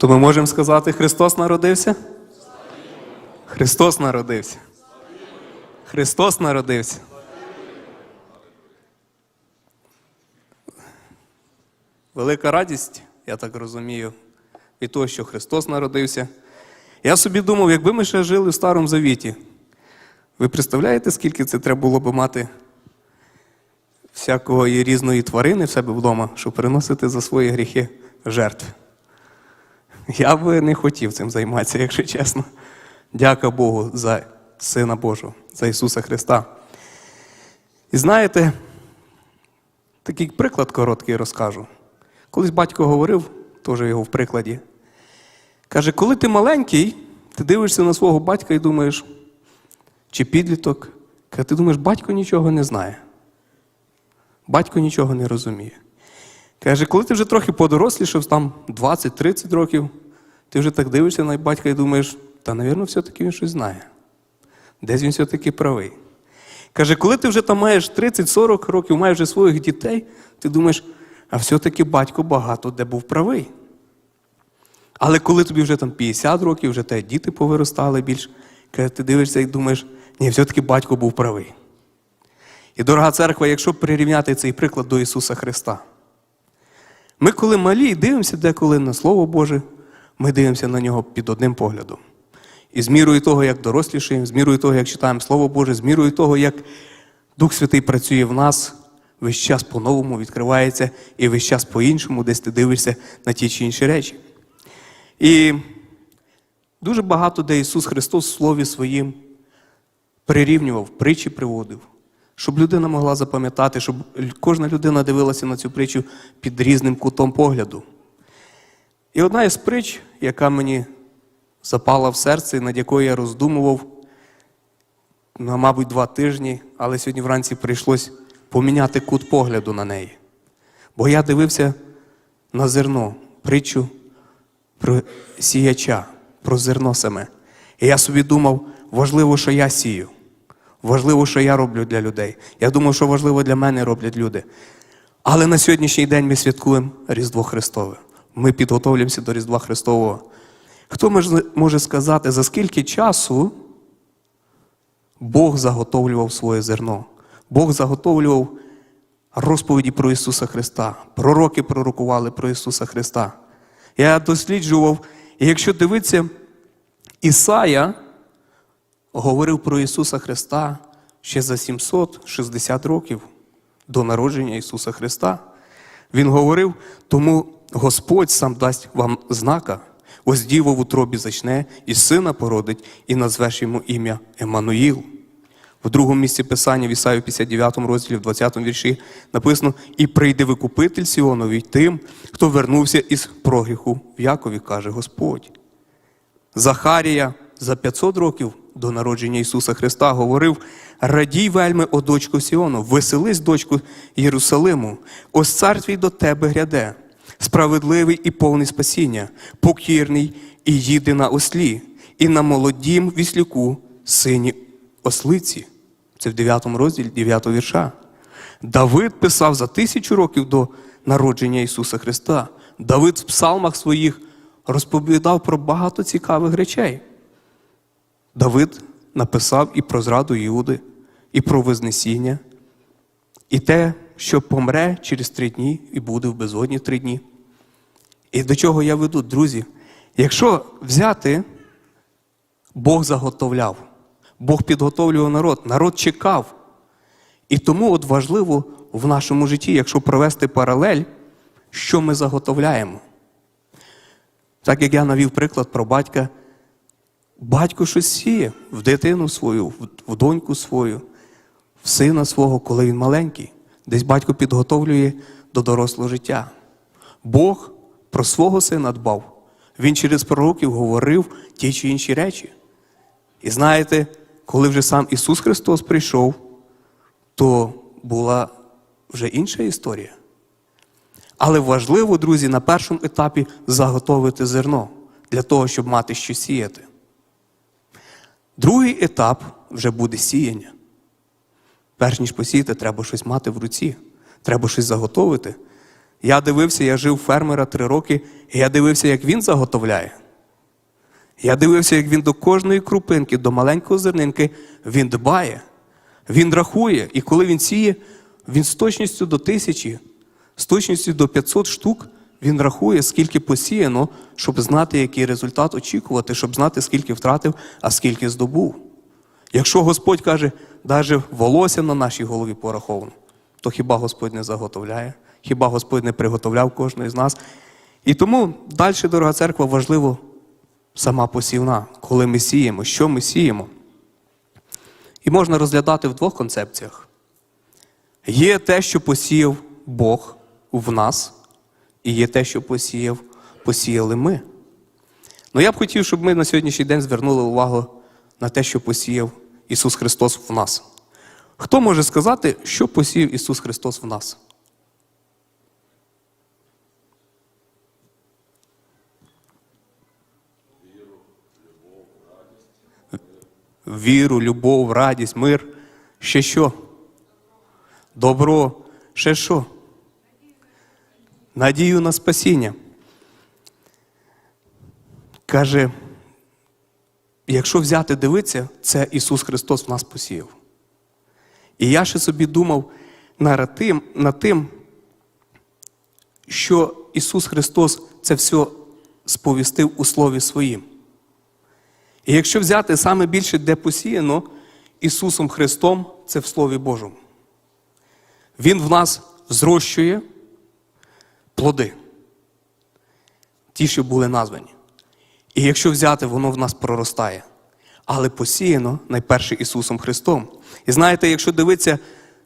То ми можемо сказати, Христос народився? Христос народився. Христос народився. Велика радість, я так розумію, від того, що Христос народився. Я собі думав, якби ми ще жили в Старому Завіті, ви представляєте, скільки це треба було б мати всякої різної тварини в себе вдома, щоб переносити за свої гріхи жертви? Я би не хотів цим займатися, якщо чесно. Дяка Богу за Сина Божого, за Ісуса Христа. І знаєте, такий приклад короткий розкажу. Колись батько говорив, теж його в прикладі. Каже, коли ти маленький, ти дивишся на свого батька і думаєш, чи підліток, каже, ти думаєш, батько нічого не знає. Батько нічого не розуміє. Каже, коли ти вже трохи подорослішав, там 20-30 років, ти вже так дивишся на батька і думаєш, та, навірно, все-таки він щось знає. Десь він все-таки правий. Каже, коли ти вже там маєш 30-40 років, маєш вже своїх дітей, ти думаєш, а все-таки батько багато де був правий. Але коли тобі вже там 50 років, вже те діти повиростали більш, каже, ти дивишся і думаєш, ні, все-таки батько був правий. І дорога церква, якщо прирівняти цей приклад до Ісуса Христа, ми, коли малі, дивимося деколи на Слово Боже, ми дивимося на нього під одним поглядом. І з мірою того, як дорослішаємо, з мірою того, як читаємо Слово Боже, з мірою того, як Дух Святий працює в нас, весь час по-новому відкривається, і весь час по-іншому, десь ти дивишся на ті чи інші речі. І дуже багато, де Ісус Христос в Слові Своїм прирівнював, притчі приводив, щоб людина могла запам'ятати, щоб кожна людина дивилася на цю притчу під різним кутом погляду. І одна із притч, яка мені запала в серце, над якою я роздумував, на, мабуть, два тижні, але сьогодні вранці прийшлось поміняти кут погляду на неї. Бо я дивився на зерно, притчу про сіяча, про зерно саме. І я собі думав, важливо, що я сію. Важливо, що я роблю для людей. Я думав, що важливо для мене роблять люди. Але на сьогоднішній день ми святкуємо Різдво Христове. Ми підготовлюємося до Різдва Христового. Хто може сказати, за скільки часу Бог заготовлював своє зерно? Бог заготовлював розповіді про Ісуса Христа. Пророки пророкували про Ісуса Христа. Я досліджував, і якщо дивитися, Ісая говорив про Ісуса Христа ще за 760 років до народження Ісуса Христа. Він говорив, тому Господь сам дасть вам знака, ось діво в утробі зачне, і сина породить, і назвеш йому ім'я Еммануїл. В другому місці Писання в Ісаю 59 розділі, в 20 вірші написано: І прийде викупитель Сіонові тим, хто вернувся із прогріху в Якові, каже Господь. Захарія за 500 років до народження Ісуса Христа говорив: Радій вельми, о дочку Сіону, веселись, дочку Єрусалиму, ось цар твій до тебе гряде, справедливий і повний спасіння, покірний і їде на ослі, і на молодім віслюку сині ослиці. Це в 9 розділі 9 вірша. Давид писав за тисячу років до народження Ісуса Христа. Давид в псалмах своїх розповідав про багато цікавих речей. Давид написав і про зраду Іуди, і про Вознесіння, і те, що помре через три дні і буде в безодні три дні. І до чого я веду, друзі? Якщо взяти, Бог заготовляв, Бог підготовлював народ, народ чекав. І тому от важливо в нашому житті, якщо провести паралель, що ми заготовляємо. Так як я навів приклад про батька, батько щось сіє в дитину свою, в- доньку свою, в сина свого, коли він маленький. Десь батько підготовлює до дорослого життя. Бог про свого сина дбав. Він через пророків говорив ті чи інші речі. І знаєте, коли вже сам Ісус Христос прийшов, то була вже інша історія. Але важливо, друзі, на першому етапі заготовити зерно для того, щоб мати що сіяти. Другий етап вже буде сіяння. Перш ніж посіяти, треба щось мати в руці, треба щось заготовити. Я дивився, я жив фермера три роки, і я дивився, як він заготовляє. Я дивився, як він до кожної крупинки, до маленького зернинки, він дбає, він рахує. І коли він сіє, він з точністю до тисячі, з точністю до 500 штук, він рахує, скільки посіяно, щоб знати, який результат очікувати, щоб знати, скільки втратив, а скільки здобув. Якщо Господь каже, навіть волосся на нашій голові пораховано, то хіба Господь не заготовляє, хіба Господь не приготовляв кожного з нас? І тому далі, дорога церква, важливо сама посівна, коли ми сіємо, що ми сіємо. І можна розглядати в двох концепціях. Є те, що посіяв Бог в нас, і є те, що посіяв, посіяли ми. Ну я б хотів, щоб ми на сьогоднішній день звернули увагу на те, що посіяв Ісус Христос в нас. Хто може сказати, що посіяв Ісус Христос в нас? Віру, любов, радість, мир. Ще що? Добро. Ще що? Надію на спасіння. Каже, якщо взяти дивитися, це Ісус Христос в нас посіяв. І я ще собі думав над тим, над тим, що Ісус Христос це все сповістив у Слові Своїм. І якщо взяти саме більше, де посіяно Ісусом Христом, це в Слові Божому. Він в нас зрощує плоди, ті, що були названі. І якщо взяти, воно в нас проростає. Але посіяно найперше Ісусом Христом. І знаєте, якщо дивитися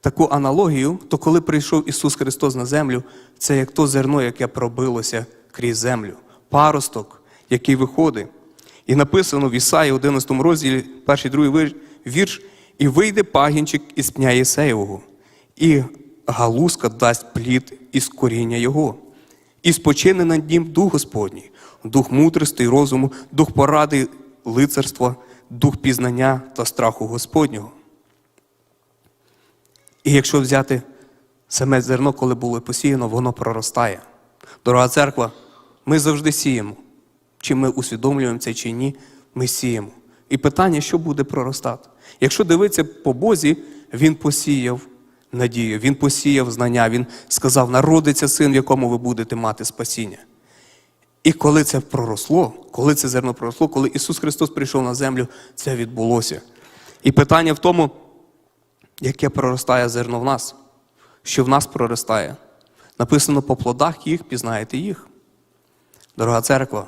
таку аналогію, то коли прийшов Ісус Христос на землю, це як то зерно, яке пробилося крізь землю, паросток, який виходить. І написано в Ісаї 11 розділі, перший другий вірш, і вийде пагінчик із пня Єсеєвого, і галузка дасть плід із коріння його, і спочине над ним дух Господній, дух мудрости й розуму, дух поради, лицарства, дух пізнання та страху Господнього. І якщо взяти саме зерно, коли було посіяно, воно проростає. Дорога церква, ми завжди сіємо. Чи ми усвідомлюємо це чи ні, ми сіємо. І питання, що буде проростати. Якщо дивитися по Бозі, Він посіяв надію, Він посіяв знання, Він сказав, народиться син, в якому ви будете мати спасіння. І коли це проросло, коли це зерно проросло, коли Ісус Христос прийшов на землю, це відбулося. І питання в тому, яке проростає зерно в нас, що в нас проростає. Написано по плодах їх, пізнаєте їх. Дорога церква,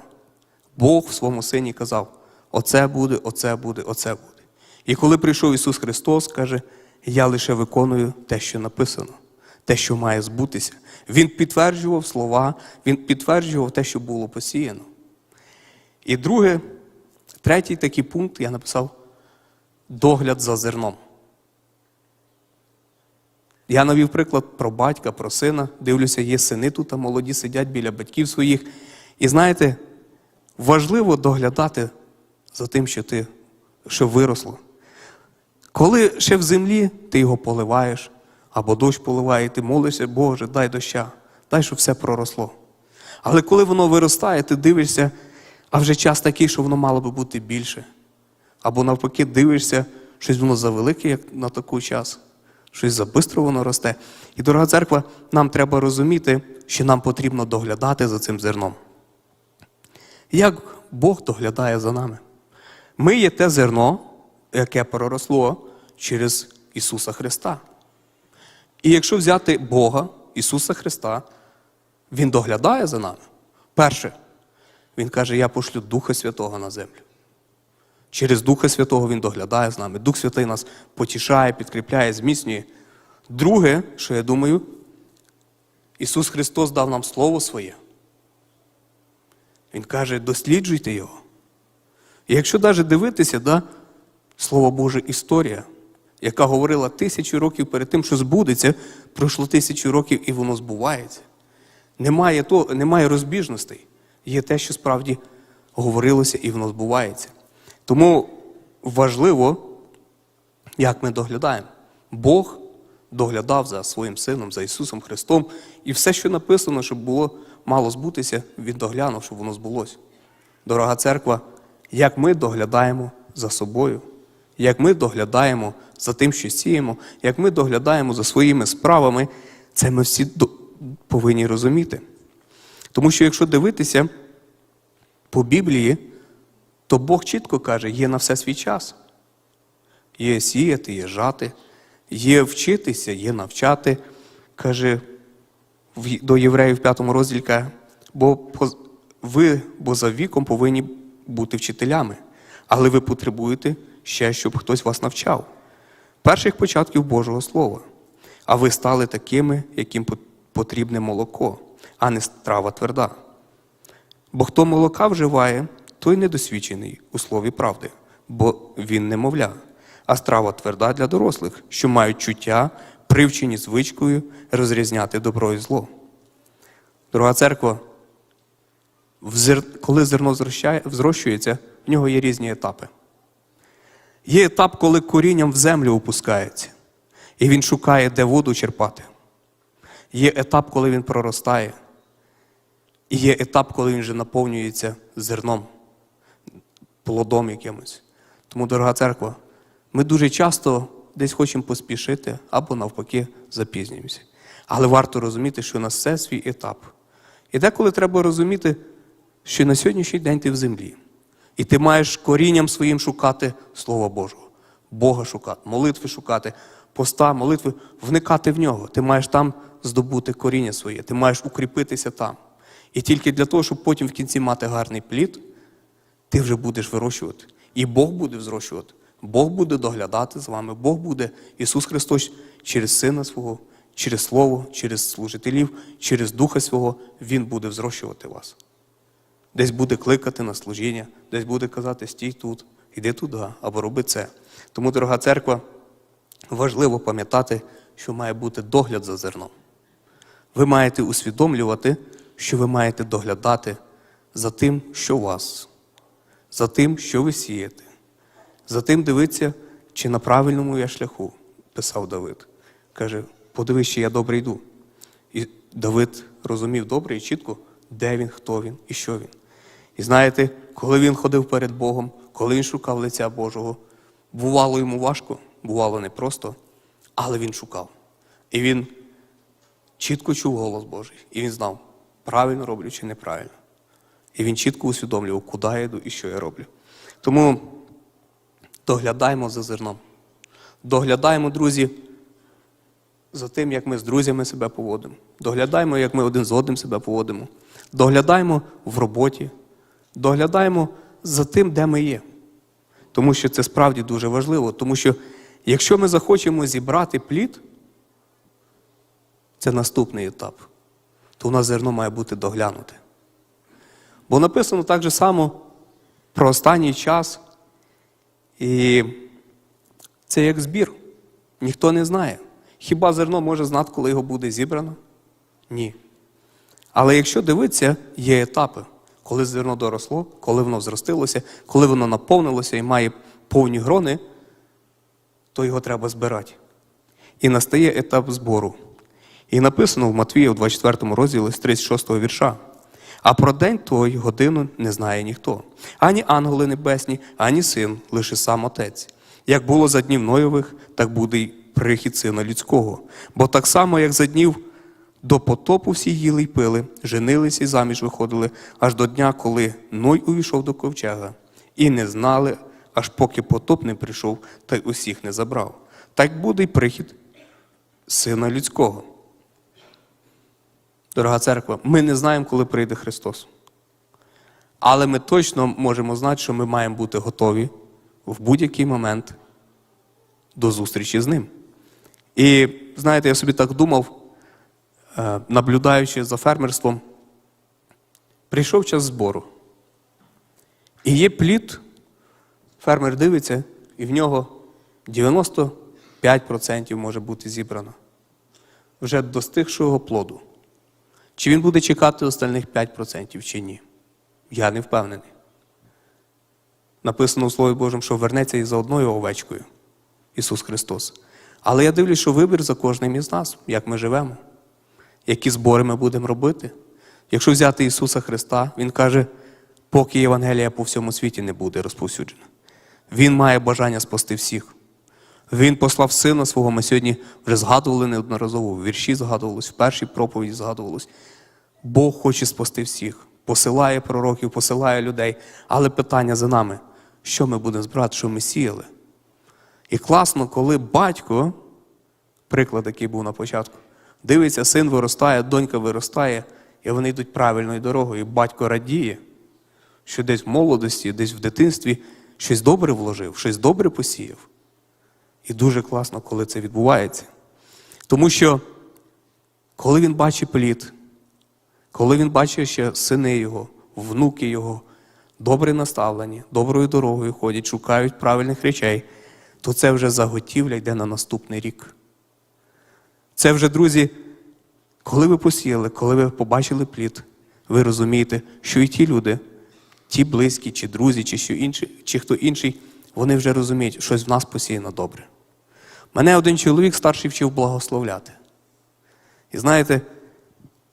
Бог в своєму сині казав: оце буде, оце буде, оце буде. І коли прийшов Ісус Христос, каже, я лише виконую те, що написано, те, що має збутися. Він підтверджував слова, Він підтверджував те, що було посіяно. І друге, третій такий пункт я написав догляд за зерном. Я навів приклад про батька, про сина. Дивлюся, є сини тут, а молоді сидять біля батьків своїх. І знаєте, важливо доглядати за тим, що ти що виросло. Коли ще в землі ти його поливаєш, або дощ поливає, і ти молишся, Боже, дай доща, дай, щоб все проросло. Але коли воно виростає, ти дивишся, а вже час такий, що воно мало би бути більше. Або навпаки, дивишся, щось воно завелике, як на такий час, щось забистро воно росте. І, дорога церква, нам треба розуміти, що нам потрібно доглядати за цим зерном. Як Бог доглядає за нами? Ми є те зерно, яке проросло через Ісуса Христа. І якщо взяти Бога, Ісуса Христа, Він доглядає за нами. Перше, Він каже, я пошлю Духа Святого на землю. Через Духа Святого Він доглядає з нами. Дух Святий нас потішає, підкріпляє, зміцнює. Друге, що я думаю, Ісус Христос дав нам Слово Своє. Він каже, досліджуйте його. І якщо навіть дивитися, да, Слово Боже, історія, яка говорила тисячу років перед тим, що збудеться, пройшло тисячу років і воно збувається. Немає, то, немає розбіжностей. Є те, що справді говорилося і воно збувається. Тому важливо, як ми доглядаємо. Бог доглядав за своїм сином, за Ісусом Христом. І все, що написано, щоб було мало збутися, Він доглянув, щоб воно збулося. Дорога церква, як ми доглядаємо за собою, як ми доглядаємо за тим, що сіємо, як ми доглядаємо за своїми справами, це ми всі повинні розуміти. Тому що якщо дивитися по Біблії, то Бог чітко каже, є на все свій час. Є сіяти, є жати, є вчитися, є навчати. Каже до євреїв в п'ятому розділі, бо ви, бо за віком повинні бути вчителями, але ви потребуєте ще, щоб хтось вас навчав. Перших початків Божого Слова. А ви стали такими, яким потрібне молоко, а не страва тверда. Бо хто молока вживає, той недосвідчений у слові правди, бо він немовля, а страва тверда для дорослих, що мають чуття, привчені звичкою розрізняти добро і зло. Дорога церква, коли зерно зрощає- зрощується, в нього є різні етапи. Є етап, коли корінням в землю опускається, і він шукає, де воду черпати. Є етап, коли він проростає. І є етап, коли він вже наповнюється зерном, плодом якимось. Тому, дорога церква, ми дуже часто десь хочемо поспішити або навпаки запізнюємося. Але варто розуміти, що у нас все свій етап. І деколи треба розуміти, що на сьогоднішній день ти в землі. І ти маєш корінням своїм шукати Слова Божого, Бога шукати, молитви шукати, поста, молитви, вникати в нього. Ти маєш там здобути коріння своє, ти маєш укріпитися там. І тільки для того, щоб потім в кінці мати гарний плід, ти вже будеш вирощувати. І Бог буде зрощувати. Бог буде доглядати з вами, Бог буде, Ісус Христос через Сина свого, через Слово, через служителів, через Духа Свого, Він буде взрощувати вас. Десь буде кликати на служіння, десь буде казати стій тут, іди туди, або роби це. Тому, дорога церква, важливо пам'ятати, що має бути догляд за зерном. Ви маєте усвідомлювати, що ви маєте доглядати за тим, що у вас, за тим, що ви сієте, за тим дивитися, чи на правильному я шляху, писав Давид. Каже, подивись, чи я добре йду. І Давид розумів добре і чітко, де він, хто він і що він. І знаєте, коли він ходив перед Богом, коли він шукав лиця Божого, бувало йому важко, бувало непросто, але він шукав. І він чітко чув голос Божий, і він знав, правильно роблю чи неправильно. І він чітко усвідомлював, куди я йду і що я роблю. Тому доглядаємо за зерном. Доглядаємо, друзі, за тим, як ми з друзями себе поводимо. Доглядаємо, як ми один з одним себе поводимо. Доглядаємо в роботі. Доглядаємо за тим, де ми є. Тому що це справді дуже важливо. Тому що якщо ми захочемо зібрати плід, це наступний етап, то у нас зерно має бути доглянуте. Бо написано так же само про останній час. І це як збір. Ніхто не знає. Хіба зерно може знати, коли його буде зібрано? Ні. Але якщо дивитися, є етапи, коли зерно доросло, коли воно зростилося, коли воно наповнилося і має повні грони, то його треба збирати. І настає етап збору. І написано в Матвія, у 24 розділі з 36 вірша. А про день той годину не знає ніхто. Ані ангели небесні, ані син, лише сам отець. Як було за днів Ноєвих, так буде й прихід сина людського. Бо так само, як за днів до потопу всі їли й пили, женились і заміж виходили, аж до дня, коли Ной увійшов до ковчега, і не знали, аж поки потоп не прийшов та й усіх не забрав. Так буде й прихід сина людського. Дорога церква, ми не знаємо, коли прийде Христос. Але ми точно можемо знати, що ми маємо бути готові в будь-який момент до зустрічі з ним. І знаєте, я собі так думав, наблюдаючи за фермерством, прийшов час збору. І є плід, фермер дивиться, і в нього 95% може бути зібрано. Вже достигшого плоду. Чи він буде чекати остальних 5% чи ні? Я не впевнений. Написано у Слові Божому, що вернеться і за одною овечкою Ісус Христос. Але я дивлюсь, що вибір за кожним із нас, як ми живемо, які збори ми будемо робити. Якщо взяти Ісуса Христа, Він каже, поки Євангелія по всьому світі не буде розповсюджена. Він має бажання спасти всіх. Він послав сина свого. Ми сьогодні вже згадували неодноразово, в вірші згадувалось, в першій проповіді згадувалось. Бог хоче спасти всіх, посилає пророків, посилає людей. Але питання за нами: що ми будемо збирати, що ми сіяли? І класно, коли батько, приклад, який був на початку, дивиться, син виростає, донька виростає, і вони йдуть правильною дорогою. І батько радіє, що десь в молодості, десь в дитинстві щось добре вложив, щось добре посіяв. І дуже класно, коли це відбувається. Тому що, коли він бачить плід, коли він бачить, що сини його, внуки його добре наставлені, доброю дорогою ходять, шукають правильних речей, то це вже заготівля йде на наступний рік. Це вже, друзі, коли ви посіяли, коли ви побачили плід, ви розумієте, що і ті люди, ті близькі, чи друзі, чи, що інші, чи хто інший, вони вже розуміють, що щось в нас посіяно добре. Мене один чоловік старший вчив благословляти. І знаєте,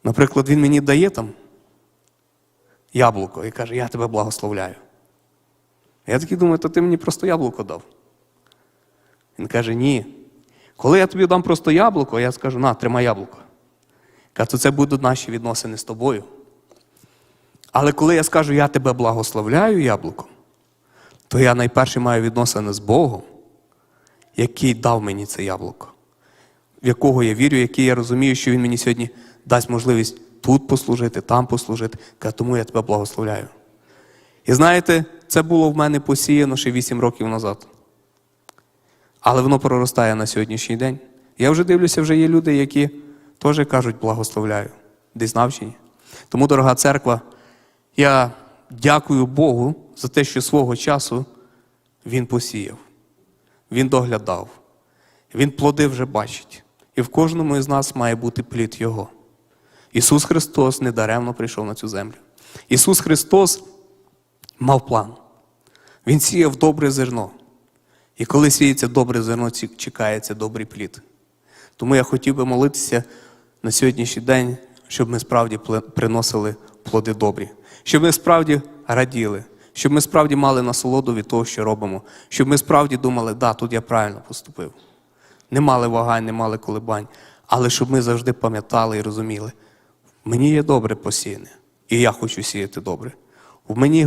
наприклад, він мені дає там яблуко і каже, я тебе благословляю. Я такий думаю, то ти мені просто яблуко дав. Він каже, ні. Коли я тобі дам просто яблуко, я скажу, на, тримай яблуко. Каже, то це будуть наші відносини з тобою. Але коли я скажу, я тебе благословляю яблуком, то я найперше маю відносини з Богом, який дав мені це яблуко, в якого я вірю, який я розумію, що Він мені сьогодні дасть можливість тут послужити, там послужити. Каже, тому я тебе благословляю. І знаєте, це було в мене посіяно ще 8 років назад. Але воно проростає на сьогоднішній день. Я вже дивлюся, вже є люди, які теж кажуть благословляю, десь навчені. Тому, дорога церква, я дякую Богу за те, що свого часу Він посіяв, Він доглядав, Він плоди вже бачить. І в кожному із нас має бути плід Його. Ісус Христос недаремно прийшов на цю землю. Ісус Христос мав план. Він сіяв добре зерно. І коли сіється добре зерно, чекається добрий плід. Тому я хотів би молитися на сьогоднішній день, щоб ми справді приносили плоди добрі, щоб ми справді раділи, щоб ми справді мали насолоду від того, що робимо, щоб ми справді думали, да, тут я правильно поступив. Не мали вагань, не мали колебань, але щоб ми завжди пам'ятали і розуміли, мені є добре посіяне, і я хочу сіяти добре. В мені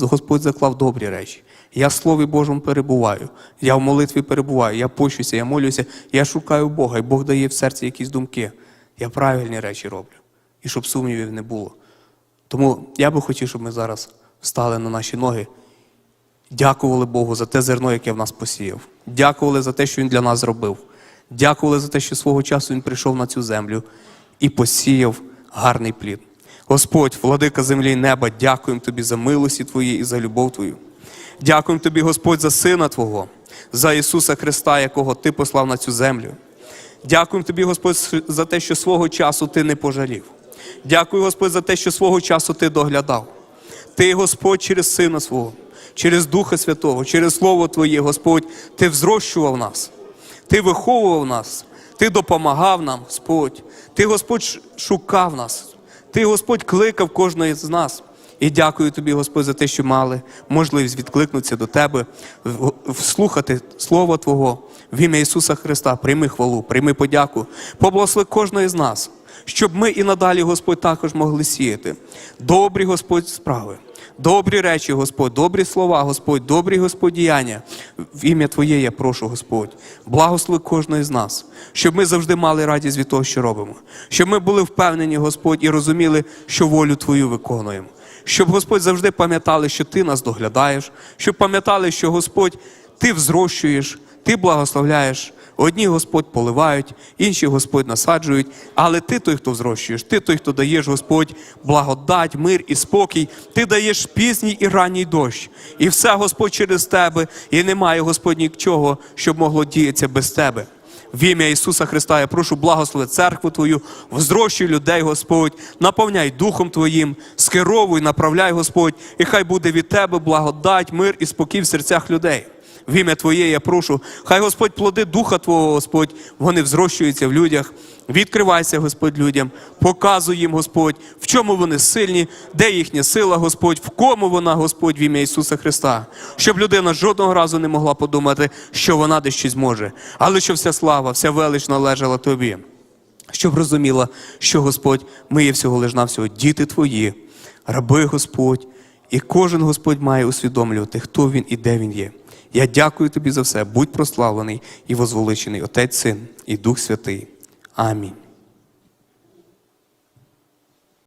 Господь заклав добрі речі. Я в Слові Божому перебуваю, я в молитві перебуваю, я пощуся, я молюся, я шукаю Бога, і Бог дає в серці якісь думки. Я правильні речі роблю. І щоб сумнівів не було. Тому я би хотів, щоб ми зараз встали на наші ноги, дякували Богу за те зерно, яке в нас посіяв. Дякували за те, що Він для нас зробив. Дякували за те, що свого часу Він прийшов на цю землю і посіяв гарний плід. Господь, владика землі і неба, дякуємо Тобі за милості Твої і за любов Твою. Дякуємо Тобі, Господь, за Сина Твого, за Ісуса Христа, якого Ти послав на цю землю. Дякуємо Тобі, Господь, за те, що свого часу Ти не пожалів. Дякую, Господь, за те, що свого часу Ти доглядав. Ти, Господь, через Сина свого, через Духа Святого, через Слово Твоє, Господь, Ти взрощував нас, Ти виховував нас, Ти допомагав нам, Господь. Ти, Господь, шукав нас. Ти, Господь, кликав кожного з нас. І дякую тобі, Господь, за те, що мали можливість відкликнутися до Тебе, вслухати Слово Твого в ім'я Ісуса Христа. Прийми хвалу, прийми подяку. Поблагослови кожного з нас, щоб ми і надалі, Господь, також могли сіяти. Добрі, Господь, справи. Добрі речі, Господь, добрі слова, Господь, добрі Господь діяння. В ім'я Твоє я прошу, Господь, благослови кожного з нас, щоб ми завжди мали радість від того, що робимо, щоб ми були впевнені, Господь, і розуміли, що волю Твою виконуємо. Щоб Господь завжди пам'ятали, що Ти нас доглядаєш, щоб пам'ятали, що Господь Ти взрощуєш, Ти благословляєш. Одні Господь поливають, інші Господь насаджують, але ти той, хто зрощуєш, ти той, хто даєш, Господь, благодать, мир і спокій, ти даєш пізній і ранній дощ. І все, Господь, через тебе, і немає, Господь, нічого, щоб могло діятися без тебе. В ім'я Ісуса Христа я прошу благослови церкву Твою, взрощуй людей, Господь, наповняй Духом Твоїм, скеровуй, направляй, Господь, і хай буде від Тебе благодать, мир і спокій в серцях людей. В ім'я Твоє я прошу. Хай Господь плоди Духа Твого, Господь, вони взрощуються в людях. Відкривайся, Господь, людям, показуй їм, Господь, в чому вони сильні, де їхня сила, Господь, в кому вона, Господь, в ім'я Ісуса Христа. Щоб людина жодного разу не могла подумати, що вона десь щось може, але що вся слава, вся велич належала Тобі щоб розуміла, що Господь, ми є всього лиш навсього діти Твої, раби Господь, і кожен Господь має усвідомлювати, хто він і де він є. Я дякую тобі за все. Будь прославлений і возвеличений Отець Син і Дух Святий. Амінь.